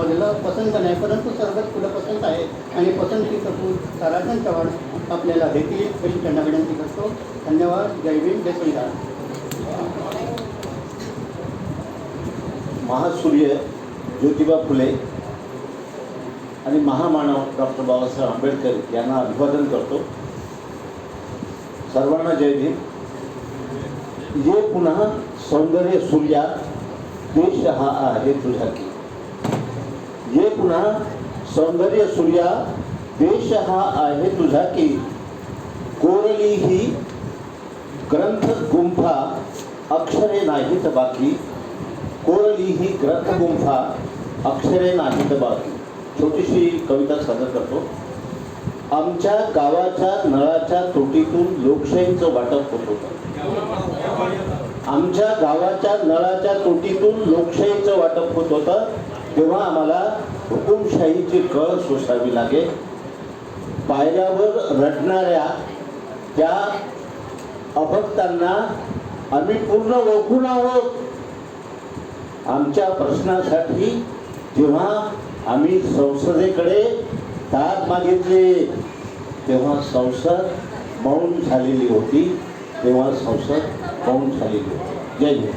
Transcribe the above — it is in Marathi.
मला पसंत नाही परंतु सर्वच फुलं पसंत आहे. आणि पसंतीचं फूल ताराचंद चव्हाण आपल्याला देतील अशी त्यांना विनंती करतो. धन्यवाद. जय भीम जय संविधान महासूर्य ज्योतिबा फुले आणि महामानव डॉक्टर बाबासाहेब आंबेडकर यांना अभिवादन करतो. सर्वांना जय भीम. ये पुन्हा सौंदर्य सूर्या देश हा आहे तुझा की ये पुन्हा सौंदर्य सूर्या देश हा आहे तुझा की. कोरली ही ग्रंथ गुंफा अक्षरे नाहीत बाकी. कोरली ही ग्रंथ गुंफा अक्षरे नाहीत बाकी. छोटीशी कविता सादर करतो. आमच्या गावाच्या नळाच्या तोटीतून लोकशाहीचं वाटप होत होतं. आमच्या गावाच्या नळाच्या तोटीतून लोकशाहीचं वाटप होत होतं. तेव्हा आम्हाला हुकुमशाहीची कळ सोसावी लागेल पायऱ्यावर रडणाऱ्या त्या अभक्तांना आम्ही पूर्ण ओळखून आहोत. आमच्या प्रश्नासाठी जेव्हा आम्ही संसदेकडे दाद मागितले तेव्हा संसद मौन झालेली होती. तेव्हा संसद मौन झालेली होती. जय हिंद.